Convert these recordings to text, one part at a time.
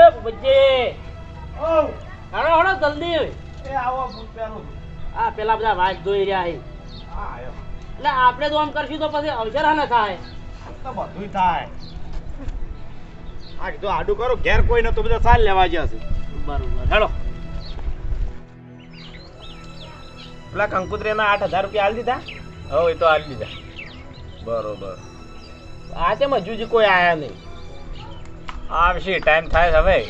એ બજે ઓ હાડો હાડો જલ્દી. એ આવો પહેરું આ પેલા બધા વાત જોઈ રહ્યા છે. હા આયો એટલે આપણે તો આમ કરશું તો પછી અવસર ના થાય. તો બધુંય થાય. આ કીધું આડું કરો ઘેર કોઈ નતું બધા સાલ લેવા જશે બરોબર. હેલો. પેલા કંકુત્રીના આઠ હજાર રૂપિયા આલી દીધા? હવે એ તો આલી દીધા. બરોબર. આ તેમાં જુજી કોઈ આયા નહીં. આવશે ટાઈમ થાય હવે.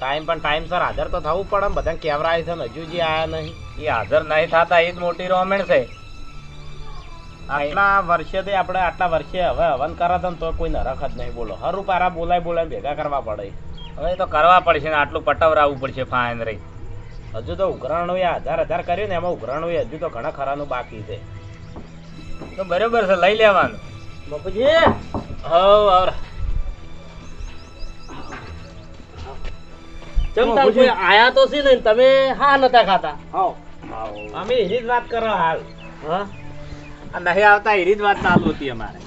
ટાઈમ પણ ટાઈમ સર હાજર તો થવું પડે ને કેમેરા કેવરાય છે ને હજુ જે આયા નહીં. એ હાજર નહીં થતા એ જ મોટી રોમેણ છે. આટલા વર્ષેથી આપણે આટલા વર્ષે હવે હવન કરે છે ને તો કોઈ નરખ જ નહીં બોલો. હરું પારા બોલાય બોલાય ભેગા કરવા પડે. હવે તો કરવા પડશે ને આટલું પટવરાવવું પડશે ફાઇન રહી હજુ તો ઉઘરાણું એ હજાર હજાર કર્યું ને એમાં ઉઘરાણું હજુ તો ઘણા ખરાનું બાકી છે. તો બરોબર છે લઈ લેવાનું. બાપુજી! હવ આવરા. ચમ તાર કોઈ આયા તો છે ને તમે હા નતા ખાતા. અમે એની જ વાત કરો હાલ. હા? નહીં આવતા એની જ વાત ચાલુ હતી અમારે.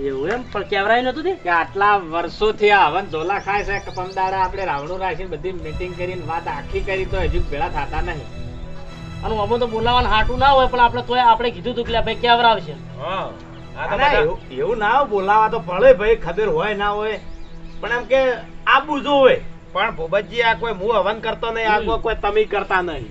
એવું એમ? પણ કેવરાય નતું કે આટલા વર્ષોથી આ હવન ધોલા ખાય છે કે આપણે રાવણું રાખીને બધી મીટિંગ કરીને વાત આખી કરી તો હજુ ભેળા થતા નહીં. અને અમે તો બોલાવવાનું હાટું ના હોય પણ આપણે તોય આપણે કીધું તું કે ભાઈ કેવરાવશે. હા એવું એવું ના હોય બોલાવા તો પડે ભાઈ ખબર હોય ના હોય. પણ એમ કે આબુ જોવે. પણ ભૂપતજી આ કોઈ હું હવન કરતો નહીં આ કોઈ- કોઈ તમે કરતા નહીં.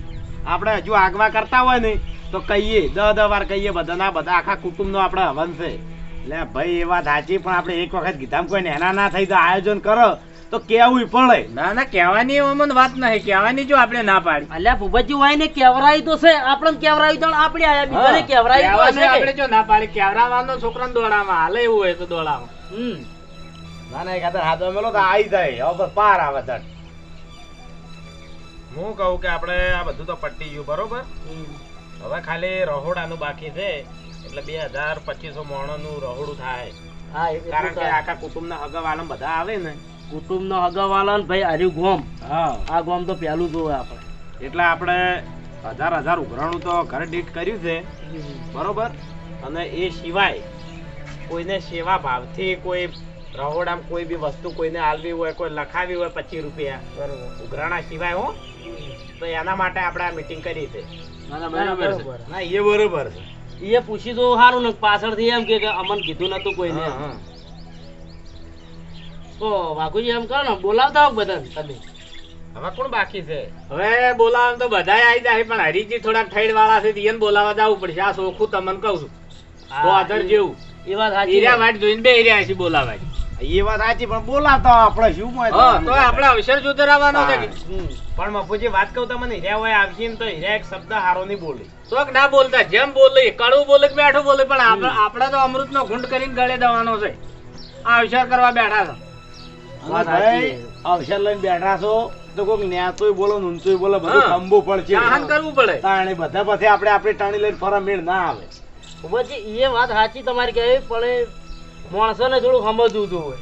આપણે હજુ આગવા કરતા હોય ને તો કહીએ દહ દહ વાર કહીએ બધા ના બધા આખા કુટુંબનો આપણે હવન છે. એટલે ભાઈ એ વાત સાચી પણ આપણે એક વખત કીધામ કોઈ નેના ના થઈ તો આયોજન કરો તો કેવું પડે? ના ના કહેવાની અમને વાત નહીં કહેવાની જો આપણે ના પાડી. અલ્યા ભૂપતજી હોય ને કેવરાય તો છે આપણને કેવરાય તો આપણે આયા બીજાને કેવરાય તો આપણે જો ના પાડી કેવરાવાનો છોકરાને દોડામાં હાલે એવું હોય તો દોડામાં હમ. ના ના એકાદ હાથ મેલો તો આવી જાય. હવે પાર આવે ધડ. હું કહું કે આપણે આ બધું તો પટી ગયું બરોબર? હમ. હવે ખાલી રહોડાનું બાકી છે એટલે બે હજાર પચીસો મોણનું રહોડું થાય. કારણ કે. આખા કુટુંબના હગવાલમ બધા આવે ને. કુટુંબનો હગાવાલા ને ભાઈ હર્યું ગોમ. હા. આ ગોમ તો પહેલું જોવે આપણે. એટલે આપણે હજાર હજાર ઉઘરાણું તો ઘરે દીઠ કર્યું છે બરોબર? અને એ સિવાય કોઈને સેવા ભાવથી કોઈ રહોડામાં કોઈ બી વસ્તુ કોઈને આલવી હોય કોઈ લખાવી હોય પચીસ રૂપિયા. બરોબર. ઉઘરાણા સિવાય હું. તો એના માટે આપણે આ મીટિંગ કરી છે. ના એ બરોબર છે. એ પૂછી તો સારું ને પાછળથી એમ કે અમન કીધું નતું કોઈને. તો વાઘુજી એમ કરો ને બોલાવતા હોવ બધા તમે. હવે કોણ બાકી છે? હવે બોલાવા તો બધા આવી જાય પણ હરીજી થોડા ઠેડ વાળા છે એને બોલાવવા જવું પડશે. આ સોખું તમને કહું છું. જેવું. એ વાત હીરા વાટ જોઈને બે એરિયા છે બોલાવા એ વાત સાચી પણ બોલાવતા આપણે શું મોય તો આપણે અવસર જોતો રહેવાનો છે પણ મફુજી વાત કહું તમને હીરા હોય આવશે ને તો હીરા એક શબ્દ હારો નહીં બોલે. તો ના બોલતા જેમ બોલે કડવું બોલે કે બેઠું બોલે પણ આપણે આપણે તો અમૃત નો ઘૂંટ કરીને ગળે દેવાનો છે. આ અવસર કરવા બેઠા છો. વાત ભાઈ અવસર લઈને બેઠા છો તો કોઈક ન્યાતોય બોલો ઊંચોય બોલો બધું. ખંભું પડશે. સહન કરવું પડે. તાણે બધા પછી આપણે આપણી ટાણી લઈને ફરા મેળ ના આવે. ઉમરજી એ વાત સાચી તમારી કહેવી પણ એ માણસોને થોડું સમજવું જોઈએ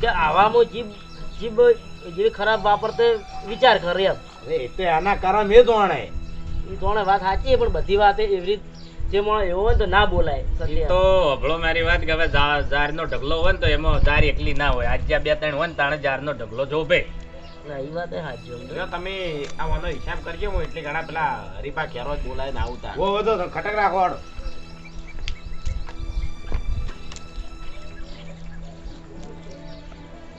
કે આવામાં જીભ જીભ જે ખરાબ વાપરતે વિચાર કરે એમ. એ તો આના કારણ એ જોણે. એ જોણે વાત સાચી પણ બધી વાત એવી જે માણસ એવો હોય તો ના બોલાય તો હભળો મારી વાત કે હવે જારનો ઢગલો હોય ને તો એમાં ઝાર એકલી ના હોય. આજે બે ત્રણ હોય ને તાણે જારનો ઢગલો જોભે ના એ વાત સાચી તમે આવાનો હિસાબ કરજો એટલે ઘણા પેલા હરીફા ઘેરો જ બોલાય ને આવતા ખટક રાખો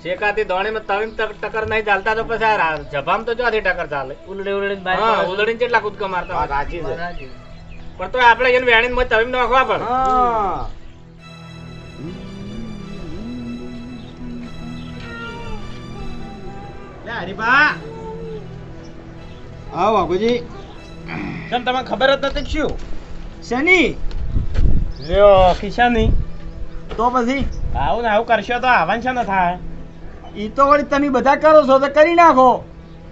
શેકાતી દોણીમાં તવીમ તક- ટક્કર નહીં ચાલતા તો પછી આ જભામ તો ચોથી ટક્કર ચાલે? ઉલડી ઉલડી ઉલડી હા. ઉલડીને કેટલા કૂદકો મારતા છે. પણ તો આપણે એને વેણીને મોય તવીમ નાખવા પડે. હા. લે હરીફા હા વાઘુજી. કેમ તમને ખબર જ નથી શું? શની? લ્યો કિશાની તો પછી? આવું ને આવું કરશો તો આવાન છે ને થાય. ઈ તો વળી તમે બધા કરો છો તો કરી નાખો.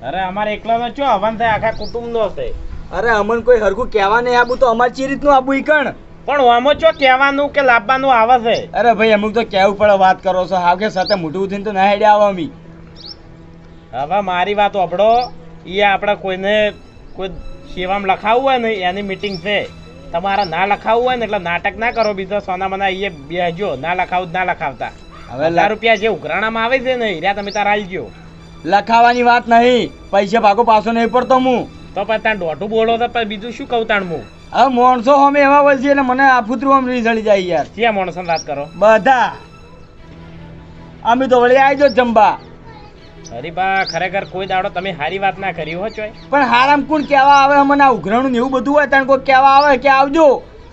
અરે અમારે એકલાનો ચો હવન થાય આખા કુટુંબનો છે. અરે અમન કોઈ હરખું કહેવા નહીં આબુ તો અમારે ચી રીતનું આબુ ઈકણ કણ? પણ આમાં ચો કહેવાનું કે લાવવાનું આવે છે? અરે ભાઈ અમુક તો કહેવું પડે વાત કરો છો. હાવ કે સાથે મોટું થઈને તો ના હેડે આવો અમી. હવે મારી વાત અભડો એ આપણે કોઈને કોઈ સેવામાં લખાવવું હોય ને એની મીટિંગ છે. તમારે ના લખાવવું હોય ને એટલે નાટક ના કરો. બીજો સોના મના એ બેહજો. ના લખાવું ના લખાવતા. હવે લાખ રૂપિયા જે ઉઘરાણામાં આવે છે ને હીરા તમે તાર આલજો લખાવાની વાત નહીં પૈસા ભાગો પાછો નહીં પડતો હું. તો પછી તાણ દોઢું બોલો તો પછી બીજું શું કહું તાણ હું? હવે માણસો અમે એવા હોય છે એટલે મને આ ફૂતરું આમ રીઝળી જાય યાર. ક્યાં માણસો વાત કરો? બધા. અમે તો વળી આવી જો જમવા હરીબા ખરેખર કોઈ દાડો તમે સારી વાત ના કરી હો ચોય. પણ હારામ કોણ કહેવા આવે મને આ ઉઘરાણું ને એવું બધું હોય ત્યાં કોઈ કહેવા આવે કે આવજો.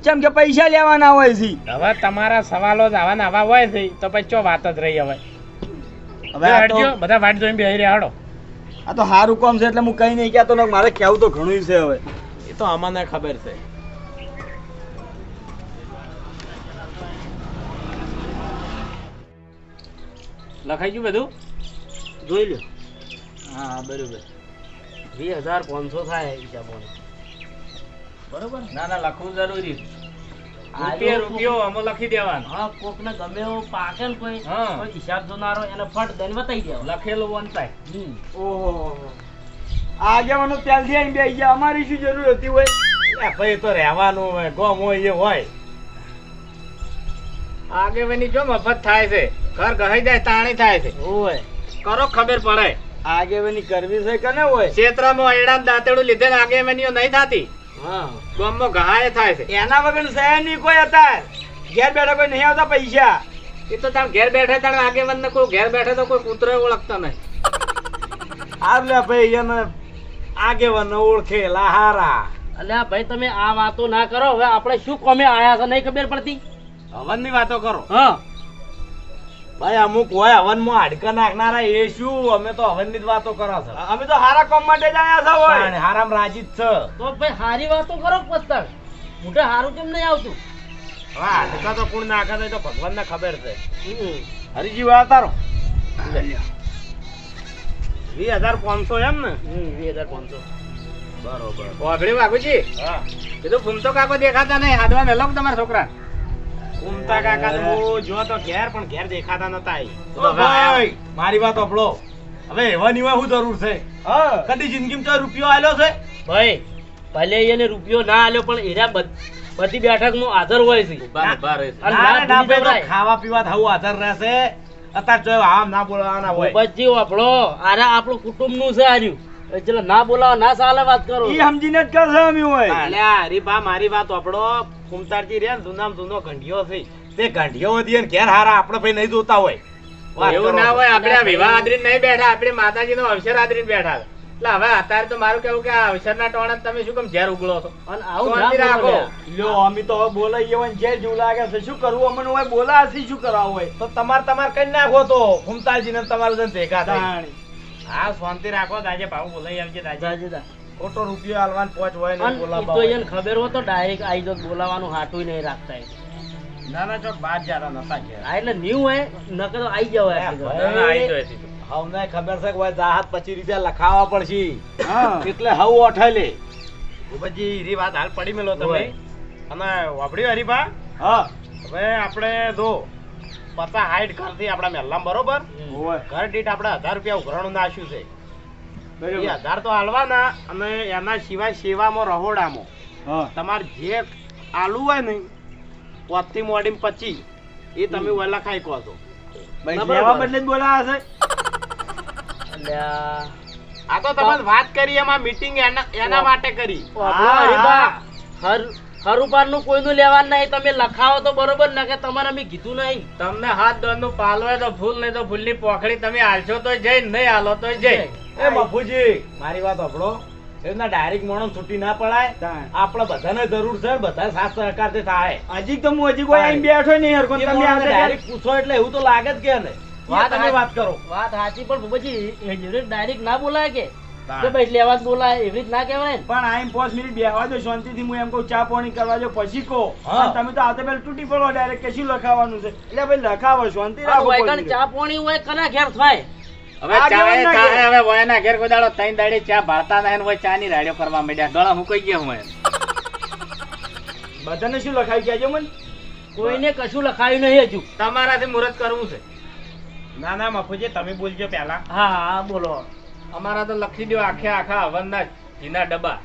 જેમ કે પૈસા લેવાના હોય છે. હવે તમારા સવાલો જ આવા ને આવા હોય છે તો પછી ચો વાત જ રહી હવે. હવે હટજો, બધા વાટ જોઈને બેહી રહ્યા હડો. આ તો સારું કોમ છે એટલે હું કઈ નહીં કહેતો મારે કહેવું તો ઘણું છે હવે. એ તો આમાં ખબર છે. લખાઈ ગયું બધું? જોઈ લો હા બરોબર. વીસ હજાર પાંચસો થાય હિસાબોને. બરોબર ના? ના લખવું જરૂરી. રૂપિયો રૂપિયો અમે લખી દેવાનો. હા કોકને ગમે એવો પાકે કોઈ હા. કોઈ હિસાબ જોનારો એને ફટ દઈને બતાવી દેવા લખેલું હમ. ઓહો આગેવાનો ત્યારથી આવીને બેસી ગયા. અમારી શું જરૂર હતી હોય? ભાઈ તો રહેવાનું હોય ગોમ હોય એ હોય. આગેવાની જો મફત થાય છે. ઘર ગહાઈ જાય તાણી થાય છે. ઓય કરો ખબર પડે. આગેવાની કરવી છે કે ના હોય? ક્ષેત્રમાં એડા દાંતેડું લીધે ને આગેવાનીઓ નહીં થતી. ગામમાં ગહાય થાય છે. એના વગર શહેર નહીં કોઈ હતા ઘેર બેઠા કોઈ નહીં આવતા પૈસા. એ તો તાણ ઘેર બેઠે તાણ આગેવાન ને કોઈ ઘેર બેઠે તો કોઈ કૂતરો ઓળખતો નહીં. આટલે ભાઈ એને આગેવાન ઓળખે લાહારા અલ્યા ભાઈ તમે આ વાતો ના કરો. હવે આપણે શું કોમે આયા છે નહીં ખબર પડતી? હવનની વાતો કરો. હા. ભાઈ અમુક હોય હવનમાં હાડકા નાખનારા એ શું? અમે તો હવનની જ વાતો કરો છો. અમે તો હારા કામ માટે જ આયા પણ હોય. હારામ રાજી જ છે. તો ભાઈ હારી વાતો કરો પસ્તાર મોટે હારું કેમ નહીં આવતું? હા હાડકા તો કોણ નાખે છે તો ભગવાન ને ખબર છે. હમ. હરીજી વાત તારો. વીસ હજાર પાંચસો એમ ને? હમ વીસ હજાર પાંચસો. બરોબર. વાઘડી વાઘુજી હા. એ તો ફૂમતો કાકો દેખાતા નહીં હાડવા મેલો તમારા છોકરા. ઉમતા કાકા તો જો તો ઘેર પણ ઘેર દેખાતા નતા. ભાઈ. મારી વાત સાંભળો. હવે એવા નિવા હું જરૂર છે? કદી જિંદગીમાં તો રૂપિયો આલ્યો છે? ભાઈ ભલે એને રૂપિયો ના આલ્યો પણ એરા બધ- બેઠકમાં હાજર હોય છે. ના ના ના. ખાવા પીવા થવું હાજર રહેશે. અત્યારે જો આમ ના બોલવાના હોય. ભૂપતજી વાપરો અરે આપણું. કુટુંબનું છે આર્યું. એટલે ના બોલાવો ના સાલે વાત કરો. એ સમજીને જ કરશે અમે હોય. અલ્યા હરીભા મારી વાત સાંભળો. કુમતારજી રે જૂનામ જૂનો ગંઢિયો છે તે ગંઢિયો વધી ને ઘેર હારા આપણે ભાઈ નહીં જોતા હોય. એવું ના હોય આપણે આ વિવાહ આદરીને નહીં બેઠા આપણે માતાજીનો અવસર આદરીને બેઠા એટલે હવે અત્યારે તો મારું કેવું કે આ અવસરના ટોણા તમે શું કેમ ઝેર ઉગળો છો? અને આવું રાખો. લ્યો અમે તો હવે બોલાઈએ હોય ઝેર જેવું લાગે છે. શું કરવું? અમને હોય બોલા હશે શું કરવા હોય? તો તમારે તમારે કઈ નાખો તો કુમતારજી ને તમારે ભેગા થાય. હા શાંતિ રાખો દાજે ભાવ બોલાઈ આવજે દાજે. જાજે જા. ખોટો રૂપિયો આલવાન પોચ હોય ને અને તો એને ખબર હોય તો ડાયરેક્ટ આઈ જો બોલાવાનું હાટું નહીં રાખતા. ના ના ચોક બાર જારા નતા કે આ એટલે ન્યુ હે નકર આઈ જાવ આઈ જાય. હવને ખબર છે કે ભાઈ જાહત પચીસ રૂપિયા લખાવા પડશે. એટલે હવ ઓઠાઈ લે ભૂપતજી હીરી વાત હાલ પડી મેલો તમે. અને વાપડ્યું હરીભા હા. હવે આપણે જો પતા હાઈડ કરતી આપણા મેલ્લામ બરોબર. ઘર દીઠ આપણે હજાર રૂપિયા ઉઘરાણું નાખ્યું છે. એ તો હાલવાના અને એના સિવાય સેવામાં રહોડામાં તમારે જે આલુ હોય ને પોતથી મોડી પચી એ તમે વહેલા ખાઈ કહો છો. ના, લેવા. બદલે જ બોલાવે છે આ તો તમે વાત કરી એમાં મીટિંગ એના એના માટે કરી. હર. હર હરુપારનું કોઈનું લેવાનું નહીં તમે લખાવો તો બરોબર ને કે તમારે અમે કીધું નહીં. તમને હાથ દોરનું પાલ હોય તો ભૂલ નહીં તો ભૂલની પોખડી તમે હાલશો તો જઈ નહીં હાલો તો જઈ. એ બાપુજી મારી વાત સાંભળો. એમના ડાયરેક્ટ મોણસ છૂટી ના પડાય. આપણે બધાને જરૂર છે બધા સાથ સહકારથી થાય. હજી તો હું હજી કોઈ આઈ બેઠો નહીં હરકો તમે ડાયરેક્ટ પૂછો એટલે એવું તો લાગે જ કે ને વાત તમે વાત કરો. વાત સાચી પણ પછી ડાયરેક્ટ ના બોલાય કે? લેવા બોલાય એવી રીત ના? કહેવાય પણ આઈને પાંચ મિનિટ બેહવા દો શાંતિથી હું એમ કહું ચા પાણી કરવા દો પછી કહો. તમે તો આવતા પહેલા તૂટી પડો ડાયરેક્ટ કે શું લખાવાનું છે? એટલે ભાઈ લખાવો શાંતિ રાખો ચા પોણી હોય કના ઘેર થાય? હવે આગેવાન ચા એ ના થાય ઘેર. હવે વયના ઘેર કોઈ દાડો ત્રણ ચા ભાળતા નહીં હોય ચા ની રાડ્યો કરવા માંડ્યા. ગળા મુકાઈ ગયા હું બધાને શું લખાઈ કહેજો મને? કોઈને કશું લખાયું નહીં હજુ. તમારાથી મુહૂર્ત કરવું છે. ના ના મફુજી તમે બોલજો પહેલા. હા હા બોલો. અમારા તો લખી દો આખે આખા હવનના ઘીના ડબ્બા.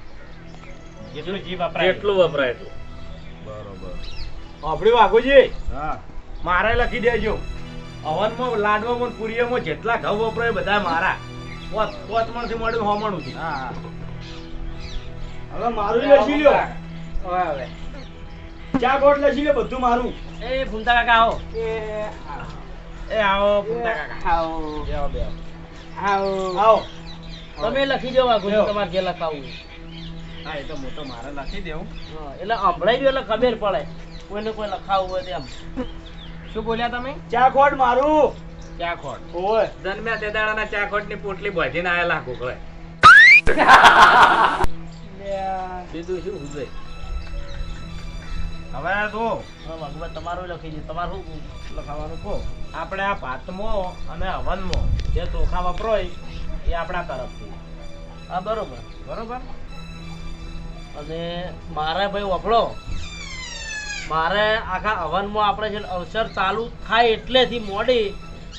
જેટલું જીવ વપરાય એટલું વપરાય એટલું. બરોબર. આપડે વાઘુજી હા. મારે લખી દેજો. હવનમાં લાડવામાં ને જેટલા ઘઉં વપરાય બધા મારા. પોત પોચમણથી મોડીને હોમણ સુધી. હા. હવે મારું લસી લ્યો. હવે હવે. ચા ગોટ લસી લ્યો બધું મારું. એ ભૂમતા કાકા આવો. એ આવો પૂતા કાકા. બેહો, બેહો. આવો. તમે લખી દેવા ગુરુ તમારે જે લખાવું હા, એ તો હું તો મારે લખી દેવું. એટલે સંભળાઈ ગયો એટલે ખબર પડે. કોઈને કોઈ લખાવું હોય તેમ શું બોલ્યા તમે? ચા ખોટ મારું. ચા ખોટ. ઓય. જન્મ્યા તે દાડાના ચા ખોટની પોટલી ભજીને આયેલા ગોખલે બીજું શું હુજે હવે તો ભગવાન તમારું લખી દે. તમારું શું લખાવાનું કહો? આપણે આ ભાતમો અને હવનમો જે ચોખા વપરાય એ આપણા તરફથી. હા બરોબર. બરોબર? અને મારે ભાઈ વપડો મારે આખા હવનમાં આપણે જે અવસર ચાલુ થાય એટલેથી મોડી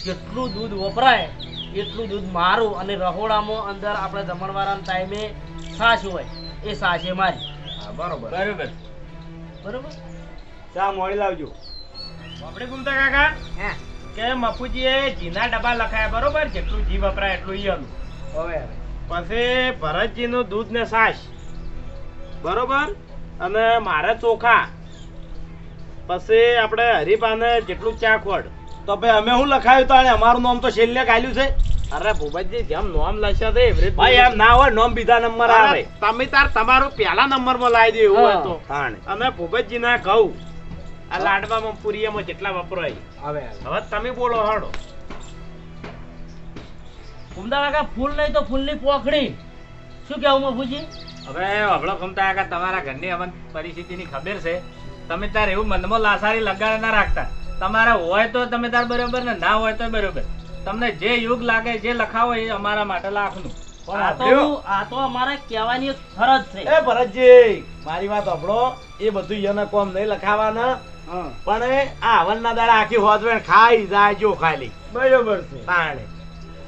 જેટલું દૂધ વપરાય એટલું દૂધ મારું અને રહોડામાં અંદર આપણે જમણવાળાના ટાઈમે સાસ હોય એ છાશે મારી. હા બરોબર. બરોબર. બરોબર? ચા મોડી લાવજો. આપણે ગુમતા કાકા? કે મફુજીએ ઘીના ડબ્બા લખાયા બરોબર? જેટલું ઘી વપરાય એટલું ઈ આલું. હવે પછી ભરતજીનું દૂધ ને સાસ બરોબર? અને મારે ચોખા. પછી આપણે હરીપાને જેટલું ચા ખોડ. તો ભાઈ અમે શું લખાયું તો અમારું નામ તો છેલ્લે કાલ્યું છે. અરે ભૂપતજી જેમ નામ લખ્યા છે ભાઈ એમ ના હોય નોમ બીજા નંબર આવે. તમે તાર તમારું પહેલા નંબરમાં લાવી દે એવું હોય તો. તાણે અને ભૂપતજી ના કહું આ લાડવામાં પુરીયામાં જેટલા વપરાય હવે હવે તમે બોલો હાડો. ઉમદા કાકા ફૂલ નહીં તો ફૂલની પોખડી. શું કહેવું મફુજી? હવે ખમતા આગળ તમારા ઘરની અમન પરિસ્થિતિની ખબર છે. તમે તાર એવું મનમાં લાસારી લગાડ ના રાખતા. તમારે હોય તો તમે તાર બરોબર ને ના હોય તો બરોબર. તમને જે યુગ લાગે જે લખાવો એ અમારા માટે લાખનું. પણ આ તો હું- આ કહેવાની ફરજ છે. એ ભરતજી મારી વાત સાંભળો. એ બધું યને કોમ નહીં લખાવાના. પણ એ આ હવનના દાડા આખી હોદવેણ ખાઈ જાયજો ખાલી. બરોબર છે. તાણે.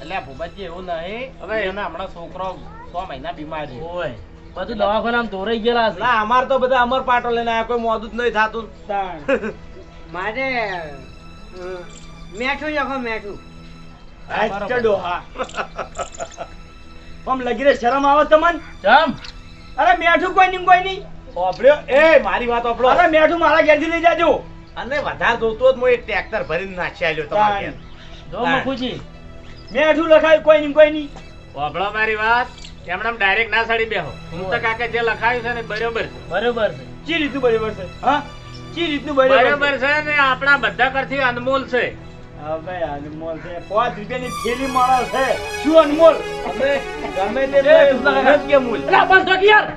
એટલે ભૂપતજી એવું નહીં. હવે એના હમણાં છોકરો છ મહિના બીમાર છે. ઓય બધું દવાખાનામાં ધોરાઈ ગયેલા છે. ના અમાર તો બધા અમર પાટો લઈને આયા કોઈ મોદું જ નહીં થાતું. મારે મેઠું જખો મેઠું. ચડો હા. આમ લગી રે શરમ આવે તમને? ચમ અરે મેઠું કોઈ નહીં કોઈ નહીં. ઓપડ્યો એ મારી વાત ઓપડો અરે મેઠું મારા ઘેરથી લઈ જાજો. અને વધારે જોતો જ હું એક ટ્રેક્ટર ભરીને નાખી આલ્યો તમારા ઘેર. જો તાણ. મેઠું લખાયું કોઈ નહીં કોઈ નહીં. વાપરો મારી વાત. એમણે ડાયરેક્ટ ના સાડી બેહો. હું તો કાકે જે લખાયું છે ને બરોબર છે. બરોબર છે. ચી રીતનું બરોબર છે? હા? ચી રીતનું બરોબર છે? ને આપણા બધા કરથી અનમોલ છે. હવે અનમોલ છે. પાંચ રૂપિયાની થેલી માણસ છે. શું અનમોલ? ગમે તે તો મૂળ જ કે મૂળ. એટલે આ બંધ રાખ યાર.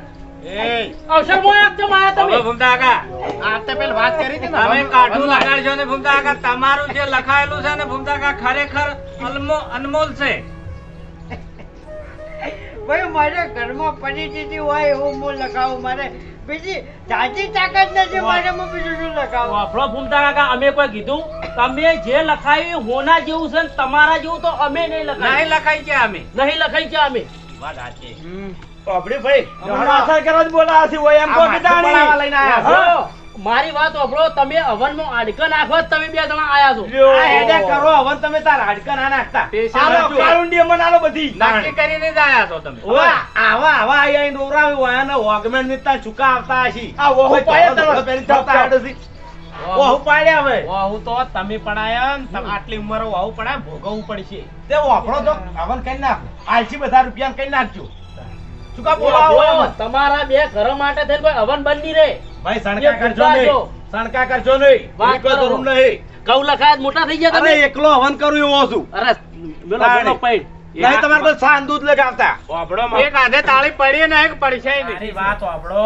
અવસર મોય એક ચમ આયા હવે ભૂમતા કાકા આ તો વાત કરી હતી ને તમે હવન- કાઠું ને ભૂમતા કાકા. તમારું જે લખાયેલું છે ને ભૂમતા કાકા ખરેખર અલમો અનમોલ છે. ભાઈ મારે ઘરમાં પરિસ્થિતિ હોય એવું હું લખાવું મારે બીજી જાજી તાકાત નથી મારે હું બીજું શું લખાવું વાપરો ફૂમતા કાકા અમે કોઈ કીધું? તમે જે લખાયું હોના જેવું છે ને તમારા જેવું તો અમે નહીં નહીં લખાયું લખાઈ છે અમે. નહીં લખાઈ છે અમે. વાત સાચી. પાપડી ભાઈ કરવા જ બોલા એમ લઈને મારી વાત સાંભળો તમે હવનમાં આડકન નાખો જ તમે બે જણા આયા છો. આ હેડે કરો હવન તમે તાર હાડકા ના નાખતા. આલો કારુંડી કાળુંડી આલો બધી. નક્કી કરીને જ આયા છો તમે. ઓવા, આવા આવા આયા ઇન દોરાવે વાયા અને ઓગમેન્ટની ચૂકા આવતા હશી. આ વહુ કોઈ પાડે પેરી થતા પહેરીને ફરતા હેડે પાડ્યા હવે. વહુ તો તમે પડાયા ને આટલી ઉંમર વહુ પડાય ભોગવવું પડશે. તે વાપરો તો હવન કરી નાખો. આલસી બધા રૂપિયા કરી નાખજો. ચૂકા બોલાવો? તમારા બે ઘર માટે થઈને કોઈ હવન બંધ રે. ભાઈ સણકા કરજો નહીં. સણકા કરજો નહીં. વાત કરો. જરૂર નહીં. કઉ લખાય મોટા થઈ ગયા તમે? એકલો હવન કરું એવો છું. અરે બોલો બોલો પૈડ નહીં તમારે કોઈ સાન દૂધ લગાવતા. એક આધે તાળી પડી ને એક પડશે મારી વાત આપડો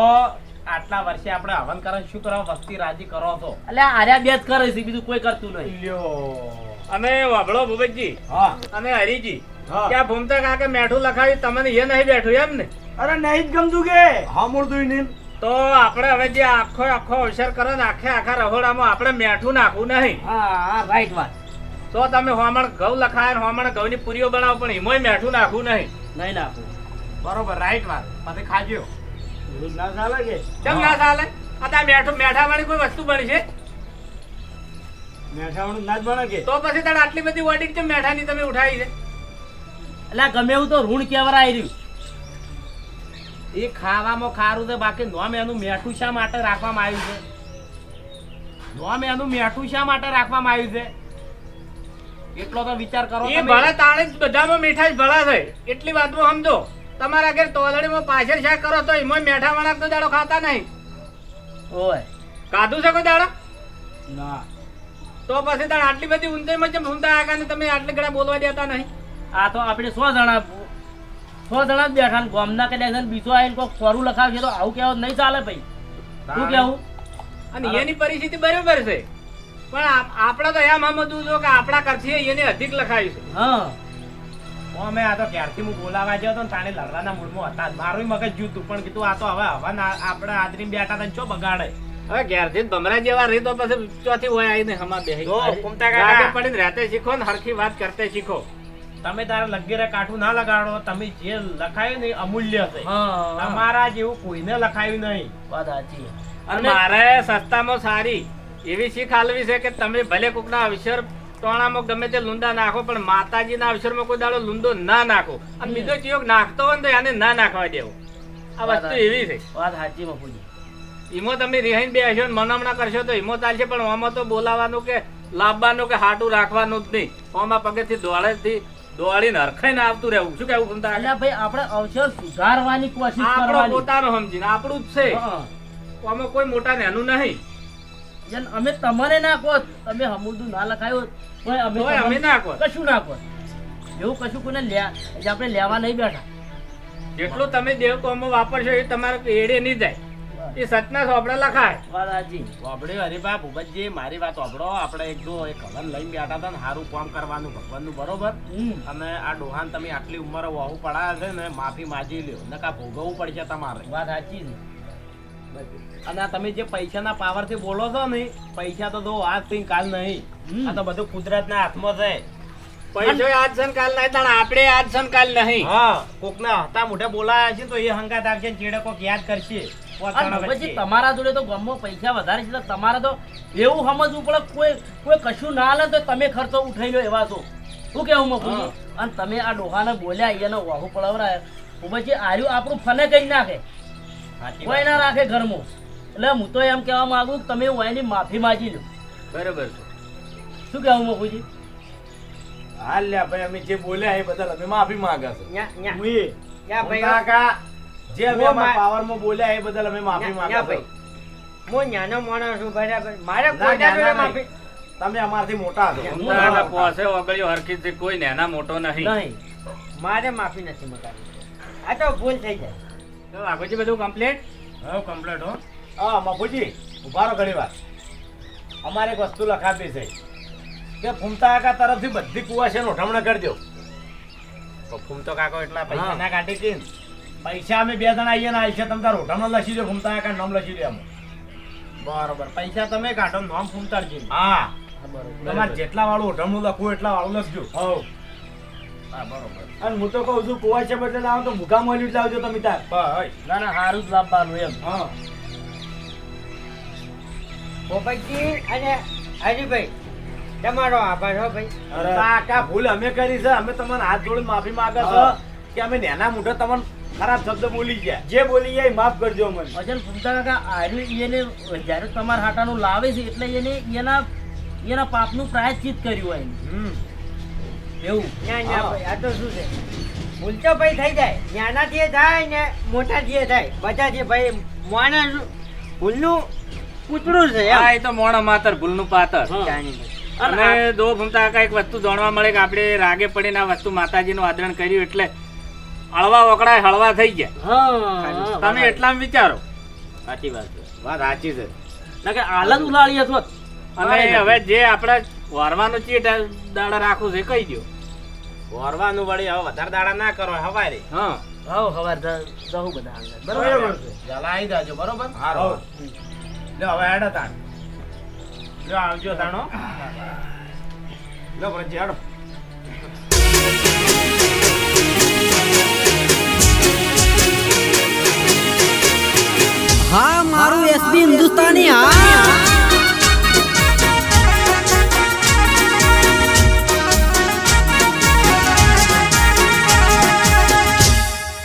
આટલા વર્ષે આપણે હવન કરવાનું શું કરવા? વસ્તી રાજી કરો તો એટલે આર્યા બે જ કરે છે બીજું કોઈ કરતું નહીં. લ્યો. અને વાભળો ભૂપતજી હા. અને હરીજી. હા. ક્યાં ભૂમતા કાકે મેઠું લખાવ્યું? તમને એ નહીં બેઠું એમ ને? અરે નહીં જ ગમતું કે. સાંભળતું નહીં તો આપણે હવે જે આખો આખો અવસર કરો ને આખે આખા રહોડામાં આપણે મેઠું નાખવું નહીં. હા હા રાઈટ વાત. તો તમે હોમણ ઘઉં લખાય ને હોમણ ઘઉંની પૂરીઓ બનાવો પણ એમાંય મેઠું નાખવું નહીં. નહીં નાખવું. બરોબર રાઈટ વાત. પછી ખાજો. ના ચાલે કે? કેમ ના ચાલે? આ મેઠું મેઠા વાળી કોઈ વસ્તુ બની છે? મેઠાવાળું ના જ બને કે? તો પછી તારે આટલી બધી ઓડિંગ કેમ મેઠાની તમે ઉઠાવી છે? એટલે ગમે એવું તો ઋણ કેવરાય રહ્યું? એ ખાવામાં ખારું છે બાકી નોમ એનું મેઠું શા માટે રાખવામાં આવ્યું છે? નોમ એનું મેઠું શા માટે રાખવામાં આવ્યું છે? એટલો તો વિચાર કરો એ. ભલે તાણે જ બધામાં મીઠાઈ ભળા થાય એટલી વાતમાં સમજો તમારા ઘેર તોલડીમાં પાછળ શાક કરો તો એમાં મેઠા વણાક તો દાડો ખાતા નહીં. ઓય. કાધું છે કોઈ દાડો? ના. તો પછી તાણ આટલી બધી ઊંચાઈમાં જેમ ઊંધા આગા તમે આટલી ઘણા બોલવા દેતા નહીં? આ તો આપણે સો જણા સો જણા જ બેઠા ગોમના કદાચ બીજો આવીને કોઈ ખોરું લખાવશે તો આવું કહેવું નહીં ચાલે ભાઈ. શું કેવું અને એની પરિસ્થિતિ બરોબર છે. પણ આપણા તો એમ સમજવું છું કે આપણા કરથી એને અધિક લખાયું છે. હા. અમે આ તો ક્યારથી હું બોલાવા ગયો હતો ને તાણે લડવાના મૂળમાં હતા મારું મગજ જૂતું પણ કીધું આ તો હવે હવે ના- આપણે આદરી બેઠા હતા ચો બગાડે. હવે ક્યારથી ભમરા જેવા રહી તો પછી ચોથી હોય આવીને હમા બે પડીને રાતે શીખો ને હરખી વાત કરતે શીખો. તમે તારા લગેરે કાઠું ના લગાડો તમે જે લખાયું ને અમૂલ્ય છે. તમારા જેવું કોઈને લખાયું નહીં. વાત સાચી. અને મારે સસ્તામાં સારી એવી શીખ આલવી છે કે તમે ભલે કોકના અવસર ટોણામાં ગમે તે લુંડા નાખો પણ માતાજીના અવસરમાં કોઈ દાડો લુંડો ના નાખો. અને બીજો ચિયોગ નાખતો હોય ને તો એને ના નાખવા દેવો. આ વસ્તુ એવી છે. વાત સાચી બાપુજી. ઈમો તમે રિહાઈન બેસશો ને મનામણા કરશો તો ઈમો ચાલશે પણ આમાં તો બોલાવાનું કે લાવવાનું કે હાટું રાખવાનું જ નહીં. આમાં પગેથી દોડેથી દોડીને હરખાઈને આવતું રહેવું. શું કેવું તમને એટલે ભાઈ આપણે અવસર સુધારવાની કોશિશ આપણો કરવાની. પોતાનો સમજીને આપણું જ છે. આમાં કોઈ મોટા નેનું નહીં. જેમ અમે તમારે ના કહો તમે હમુદું ના લખાયું અમે તોય અમે ના કહો. કશું ના કહો. એવું કશું કોને લે જે આપણે લેવા નહીં બેઠા. જેટલું તમે દેવ કોમો વાપરશો એ તમારે એડે નહીં જાય. એ સતના સોપડા લખાય. મારી વાત વાપડો આપણે એક દો એક હવન લઈને બેઠા હતા ને સારું કામ કરવાનું ભગવાનનું બરોબર? અને આ ડોહાન તમે આટલી ઉંમરે વહુ પડાયા છે ને માફી માજી લ્યો. નકા ભોગવવું પડશે તમારે. વાત સાચી અને આ તમે જે પૈસાના પાવરથી બોલો છો ને પૈસા તો દો આજથી કાલ નહીં. આ તો બધું કુદરતના હાથમાં છે. પૈસો આજ સન કાલ નહીં પણ આપણે આજ સન કાલ નહીં. હા કોકના હતા મોઢે બોલાયા છે તો એ હંગાત આવશે ચેડે કોક યાદ કરશે. પછી તમારા જોડે તો ગમો પૈસા વધારે છે તમારે તો એવું સમજવું પડે કોઈ કોઈ કશું ના લે તો તમે ખર્ચો ઉઠાઈ લો એવા તો શું કેવું મફુજી? અને તમે આ ડોહાને બોલ્યા એને વાહુ પડાવરાય પછી આર્યું આપણું ફને કઈ નાખે કોઈ ના રાખે ઘરમાં. એટલે હું તો એમ કહેવા માંગુ કે તમે વાયની માફી માંગી લો. બરોબર શું કહેવું મફુજી? હા લ્યા ભાઈ અમે જે બોલ્યા એ બદલ અમે માફી માંગા છે ન્યા- ન્યા- મુઈ, ભાઈ કાકા જે અમે અમારા પાવરમાં બોલ્યા એ બદલ અમે માફી ન્યા- માંગા ભાઈ. હું નાનો માણસ છું બરાબર મારે ના, માફી તમે અમારથી મોટા છો. તમતારના પોસે ઓગળ્યો હરખી છે કોઈ નેના મોટો નહીં. નહીં. મારે માફી નથી મગાવી આ તો ભૂલ થઈ જાય. તો બધું કમ્પ્લીટ હવે કમ્પ્લીટ હો. હા મફુજી ઊભા રહો ઘણી વાર. અમારે એક વસ્તુ લખાતી છે. કે ફૂમતા કાકા તરફથી બધી કુવાશે ઉઠમણા કરજો તો ફૂમતો કાકો એટલા પૈસા હા. ના કાઢી કે? પૈસા અમે બે જણા આવીએ ને આવીએ તમે તાર લખી દો ફૂમતા કાકા નામ દે બરોબર. પૈસા તમે કાઢો નામ ફૂમતાડજી. હા. તમારે જેટલા વાળું હોટલનું લખવું એટલા વાળું લખજો. હવ. હા બરોબર. અને હું તો કહું છું કુવાશે બદલે લાવો તો ભૂકા મોલી જ લાવજો તમે તાર. ના ના સારું જ લાવવાનું એમ. હા. પોપટજી અને હરીભાઈ તમારો આભાર હો ભાઈ. કાકા ભૂલ અમે કરી છે. અમે તમને હાથ જોડી માફી માંગા છો કે અમે નેના મોઢે તમને ખરાબ શબ્દ બોલી ગયા. જે બોલી ગયા એ માફ કરજો મને અજન ફૂમતા કાકા આર્યું એને જ્યારે તમારા હાટાનું લાવે છે એટલે એને એના એના પાપનું પ્રાયશ્ચિત કર્યું હોય. એવું. ના ના ભાઈ આ તો શું છે? ભૂલ તો ભાઈ થઈ જાય. નાનાથી થાય ને મોટાથી થાય. બધાથી ભાઈ માણસ ભૂલનું પૂતળું છે આ હા એ તો મોણા માતર ભૂલનું પાતર. જાણી. અને દો ભમતા કાકા વસ્તુ જાણવા મળે કે આપણે રાગે પડીને આ વસ્તુ માતાજીનું આદરણ કર્યું એટલે હળવા વકડા હળવા થઈ ગયા તમે એટલા વિચારો. સાચી વાત વાત સાચી છે. ના કે આલત ઉલાળી હતો અને હવે જે આપણે વારવાનું ચીટ દાડા રાખવું છે કહી દો વારવાનું વળી હવે વધારે દાડા ના કરો હવારે. હા. હવ હવાર જવું બધા બરોબર? બરોબર. જલાઈ દેજો બરોબર? હા હવે હેડો તાણ. લ્યો આવજો તાણો લો ભરતજી, હેડો. હા મારું એસબી હિન્દુસ્તાની હા